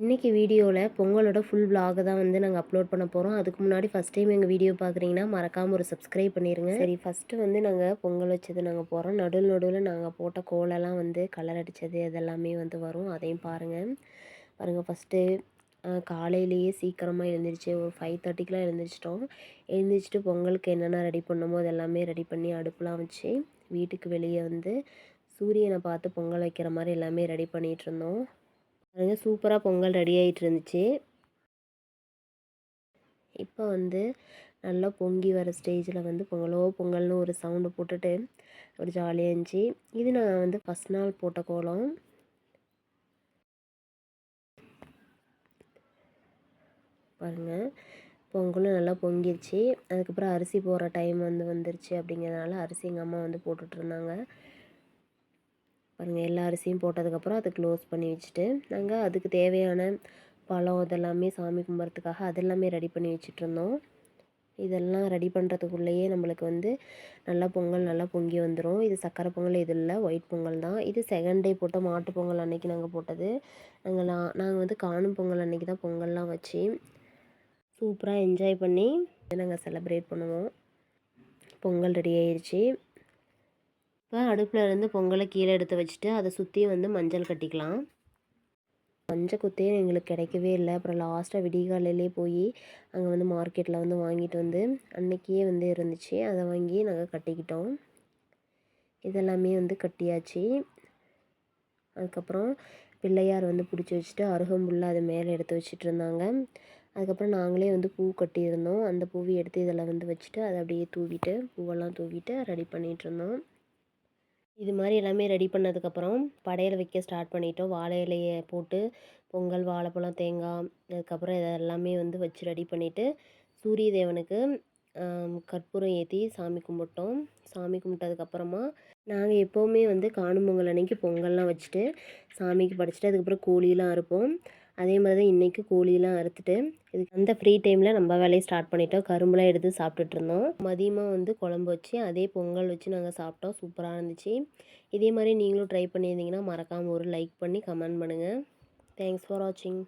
இன்றைக்கி வீடியோவில் பொங்கலோட full vlog தான் வந்து நாங்கள் அப்லோட் பண்ண போகிறோம் அதுக்கு முன்னாடி ஃபஸ்ட் டைம் எங்கள் வீடியோ பார்க்குறீங்கன்னா மறக்காமல் ஒரு சப்ஸ்கிரைப் பண்ணிடுங்க சரி ஃபஸ்ட்டு வந்து நாங்கள் பொங்கல் வச்சது நாங்கள் போகிறோம் நடுவில் நடுவில் நாங்கள் போட்ட கோலெல்லாம் வந்து கலர் அடித்தது அதெல்லாமே வந்து வரும். அதையும் பாருங்கள் பாருங்கள் ஃபஸ்ட்டு காலையிலேயே சீக்கிரமாக எழுந்திரிச்சு ஒரு ஃபைவ் தேர்ட்டிக்கெலாம் எழுந்திரிச்சிட்டோம். எழுந்திரிச்சிட்டு பொங்கலுக்கு என்னென்ன ரெடி பண்ணமோ அது எல்லாமே ரெடி பண்ணி அடுப்புலாம் வச்சு வீட்டுக்கு வெளியே வந்து சூரியனை பார்த்து பொங்கல் வைக்கிற மாதிரி எல்லாமே ரெடி பண்ணிகிட்ருந்தோம் பாருங்க சூப்பராக பொங்கல் ரெடி ஆகிட்டு இருந்துச்சு இப்போ வந்து நல்லா பொங்கி வர ஸ்டேஜில் வந்து பொங்கலோ பொங்கல்னு ஒரு சவுண்டு போட்டுட்டு ஒரு ஜாலியாக இருந்துச்சு. இது நான் வந்து ஃபஸ்ட் நாள் போட்ட கோலம். பாருங்கள் பொங்கலும் நல்லா பொங்கிடுச்சு அதுக்கப்புறம் அரிசி போடுற டைம் வந்து வந்துருச்சு அப்படிங்கிறதுனால அரிசி எங்கள் அம்மா வந்து போட்டுட்ருந்தாங்க பாருங்கள் எல்லா அரிசியும் போட்டதுக்கப்புறம் அதை க்ளோஸ் பண்ணி வச்சுட்டு நாங்கள் அதுக்கு தேவையான பழம் இதெல்லாமே சாமி கும்பிட்றதுக்காக அதெல்லாமே ரெடி பண்ணி வச்சிட்ருந்தோம் இதெல்லாம் ரெடி பண்ணுறதுக்குள்ளேயே நம்மளுக்கு வந்து நல்லா பொங்கல் நல்லா பொங்கி வந்துடும் இது சக்கரை பொங்கல் இது இல்லை ஒயிட் பொங்கல் தான். இது செகண்ட் டே போட்ட மாட்டு பொங்கல் அன்னைக்கு நாங்கள் போட்டது. நாங்கள் நாங்கள் வந்து காணும் பொங்கல் அன்னைக்கு தான் பொங்கல்லாம் வச்சு சூப்பராக என்ஜாய் பண்ணி நாங்கள் செலப்ரேட் பண்ணுவோம். பொங்கல் ரெடி ஆயிடுச்சு இப்போ அடுப்பில் இருந்து பொங்கலை கீழே எடுத்து வச்சுட்டு அதை சுற்றி வந்து மஞ்சள் கட்டிக்கலாம். மஞ்சள் குத்தையே எங்களுக்கு கிடைக்கவே இல்லை. அப்புறம் லாஸ்ட்டாக விடிகாலையிலே போய் அங்கே வந்து மார்க்கெட்டில் வந்து வாங்கிட்டு வந்து அன்னைக்கே வந்து இருந்துச்சு. அதை வாங்கி நாங்கள் கட்டிக்கிட்டோம். இதெல்லாமே வந்து கட்டியாச்சு. அதுக்கப்புறம் பிள்ளையார் வந்து பிடிச்சி வச்சுட்டு அருகம்புல்லை அது மேலே எடுத்து வச்சுட்டு இருந்தாங்க. அதுக்கப்புறம் நாங்களே வந்து பூ கட்டியிருந்தோம். அந்த பூவை எடுத்து இதில் வந்து வச்சுட்டு அதை அப்படியே தூவிட்டு பூவெல்லாம் தூவிட்டு ரெடி பண்ணிகிட்டு இருந்தோம். இது மாதிரி எல்லாமே ரெடி பண்ணதுக்கப்புறம் படையல் வைக்க ஸ்டார்ட் பண்ணிட்டோம். வாழை இலையை போட்டு பொங்கல் வாழைப்பழம் தேங்காய் அதுக்கப்புறம் இதை எல்லாமே வந்து வச்சு ரெடி பண்ணிவிட்டு சூரிய தேவனுக்கு கற்பூரம் ஏற்றி சாமி கும்பிட்டோம். சாமி கும்பிட்டதுக்கப்புறமா நாங்கள் எப்போவுமே வந்து காணும் பொங்கல் அன்னைக்கு பொங்கல்லாம் வச்சுட்டு சாமிக்கு படைச்சிட்டு அதுக்கப்புறம் கோழியெலாம் அறுப்போம். அதே மாதிரி தான் இன்றைக்கி கோழியெலாம் அறுத்துட்டு இதுக்கு அந்த ஃப்ரீ டைமில் நம்ம வேலையை ஸ்டார்ட் பண்ணிட்டோம். கரும்புலாம் எடுத்து சாப்பிட்டுட்டு இருந்தோம். மதியமாக வந்து குழம்பு வச்சு அதே பொங்கல் வச்சு நாங்கள் சாப்பிட்டோம். சூப்பராக இருந்துச்சு. இதே மாதிரி நீங்களும் ட்ரை பண்ணியிருந்தீங்கன்னா மறக்காமல் ஒரு லைக் பண்ணி கமெண்ட் பண்ணுங்கள் தேங்க்ஸ் ஃபார் வாட்சிங்